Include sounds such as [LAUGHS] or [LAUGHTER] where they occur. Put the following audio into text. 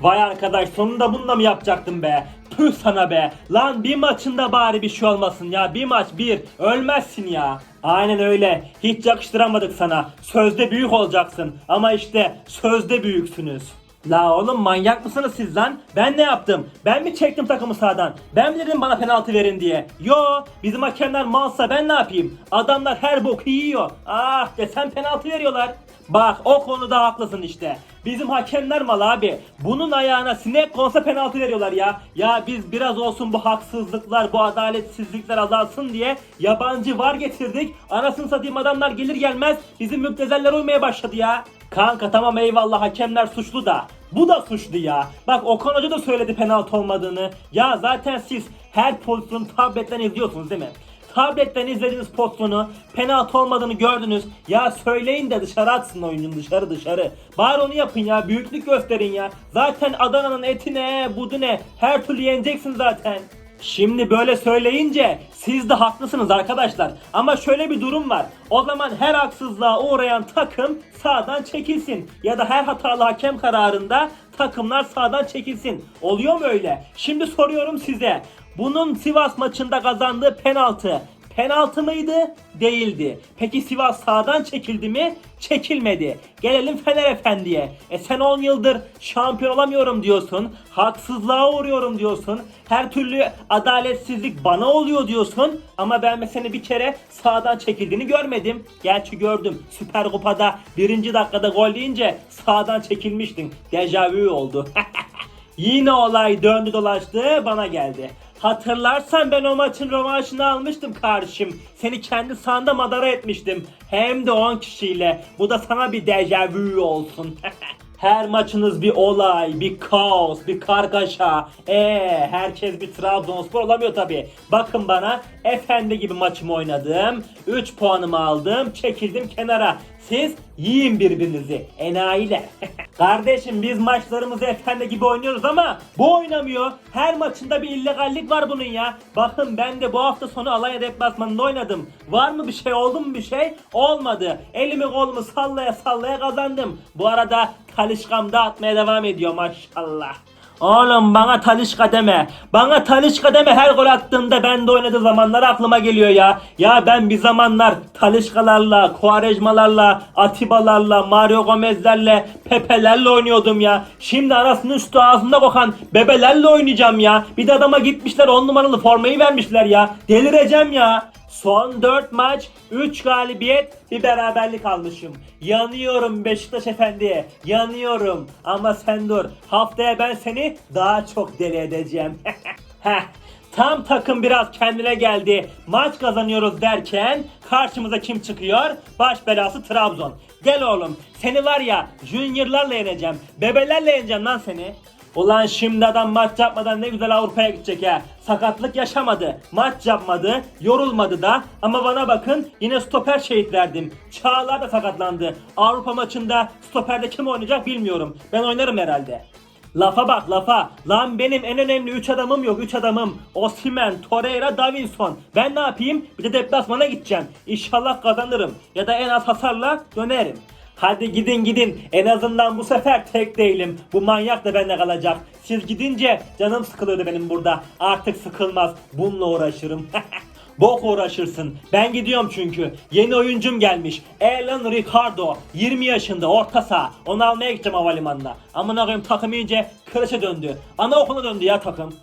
Vay arkadaş sonunda bununla mı yapacaktım be? Püh sana be. Lan bir maçında bari bir şey olmasın ya. Bir maç bir. Ölmezsin ya. Aynen öyle. Hiç yakıştıramadık sana. Sözde büyük olacaksın. Ama işte sözde büyüksünüz. La oğlum manyak mısınız siz lan? Ben ne yaptım? Ben mi çektim takımı sağdan? Ben mi dedim bana penaltı verin diye? Yo bizim hakemler malsa ben ne yapayım? Adamlar her boku yiyor. Ah desen penaltı veriyorlar. Bak o konuda haklısın işte. Bizim hakemler mal abi. Bunun ayağına sinek konsa penaltı veriyorlar ya. Ya biz biraz olsun bu haksızlıklar, bu adaletsizlikler azalsın diye yabancı var getirdik. Anasını satayım adamlar gelir gelmez bizim müptezeller uymaya başladı ya. Kanka tamam eyvallah hakemler suçlu da. Bu da suçlu ya. Bak Okan Hoca da söyledi penaltı olmadığını. Ya zaten siz her pozisyonu tabletten izliyorsunuz değil mi? Tabletten izlediğiniz pozisyonu penaltı olmadığını gördünüz. Ya söyleyin de dışarı atsın oyuncunu dışarı dışarı. Bari onu yapın ya büyüklük gösterin ya. Zaten Adana'nın eti ne budu ne her türlü yeneceksin zaten. Şimdi böyle söyleyince siz de haklısınız arkadaşlar. Ama şöyle bir durum var. O zaman her haksızlığa uğrayan takım sağdan çekilsin. Ya da her hatalı hakem kararında takımlar sağdan çekilsin. Oluyor mu öyle? Şimdi soruyorum size. Bunun Sivas maçında kazandığı penaltı penaltı mıydı? Değildi. Peki Sivas sağdan çekildi mi? Çekilmedi. Gelelim Fener Efendi'ye. E sen 10 yıldır şampiyon olamıyorum diyorsun. Haksızlığa uğruyorum diyorsun. Her türlü adaletsizlik bana oluyor diyorsun. Ama ben mesela bir kere sağdan çekildiğini görmedim. Gerçi gördüm. Süper Kupa'da birinci dakikada gol deyince sağdan çekilmiştin. Dejavu oldu. [LAUGHS] Yine olay döndü dolaştı bana geldi. Hatırlarsan ben o maçın rövanşını almıştım kardeşim. Seni kendi sahanda madara etmiştim. Hem de 10 kişiyle. Bu da sana bir dejavu olsun. [LAUGHS] Her maçınız bir olay, bir kaos, bir kargaşa. Ee, herkes bir Trabzonspor olamıyor tabi. Bakın bana, efendi gibi maçımı oynadım. 3 puanımı aldım, çekildim kenara. Siz yiyin birbirinizi, enayiler. [LAUGHS] Kardeşim biz maçlarımızı efendi gibi oynuyoruz ama bu oynamıyor. Her maçında bir illegallik var bunun ya. Bakın ben de bu hafta sonu Alanya deplasmanında oynadım. Var mı bir şey oldu mu bir şey? Olmadı. Elimi kolumu sallaya sallaya kazandım. Bu arada Talişkam da atmaya devam ediyor maşallah. Oğlum bana Talişka deme. Bana Talişka deme her gol attığımda ben de oynadığı zamanlar aklıma geliyor ya. Ya ben bir zamanlar Talişkalarla, Kuarejmalarla, Atibalarla, Mario Gomez'lerle, Pepe'lerle oynuyordum ya. Şimdi arasının üstü ağzında kokan bebelerle oynayacağım ya. Bir de adama gitmişler 10 numaralı formayı vermişler ya. Delireceğim ya. Son 4 maç, 3 galibiyet, bir beraberlik almışım. Yanıyorum Beşiktaş Efendi. Yanıyorum. Ama sen dur. Haftaya ben seni daha çok deli edeceğim. [LAUGHS] Heh. Tam takım biraz kendine geldi. Maç kazanıyoruz derken karşımıza kim çıkıyor? Baş belası Trabzon. Gel oğlum. Seni var ya juniorlarla yeneceğim. Bebelerle yeneceğim lan seni. Ulan şimdi adam maç yapmadan ne güzel Avrupa'ya gidecek ya. Sakatlık yaşamadı. Maç yapmadı. Yorulmadı da. Ama bana bakın yine stoper şehit verdim. Çağlar da sakatlandı. Avrupa maçında stoperde kim oynayacak bilmiyorum. Ben oynarım herhalde. Lafa bak lafa. Lan benim en önemli 3 adamım yok 3 adamım. Osimhen, Torreira, Davinson. Ben ne yapayım? Bir de deplasmana gideceğim. İnşallah kazanırım. Ya da en az hasarla dönerim. Hadi gidin gidin. En azından bu sefer tek değilim. Bu manyak da bende kalacak. Siz gidince canım sıkılıyordu benim burada. Artık sıkılmaz. Bununla uğraşırım. [LAUGHS] Bok uğraşırsın. Ben gidiyorum çünkü. Yeni oyuncum gelmiş. Alan Ricardo. 20 yaşında orta saha. Onu almaya gideceğim havalimanına. Amına koyayım takım iyice kılıça döndü. Anaokuluna döndü ya takım.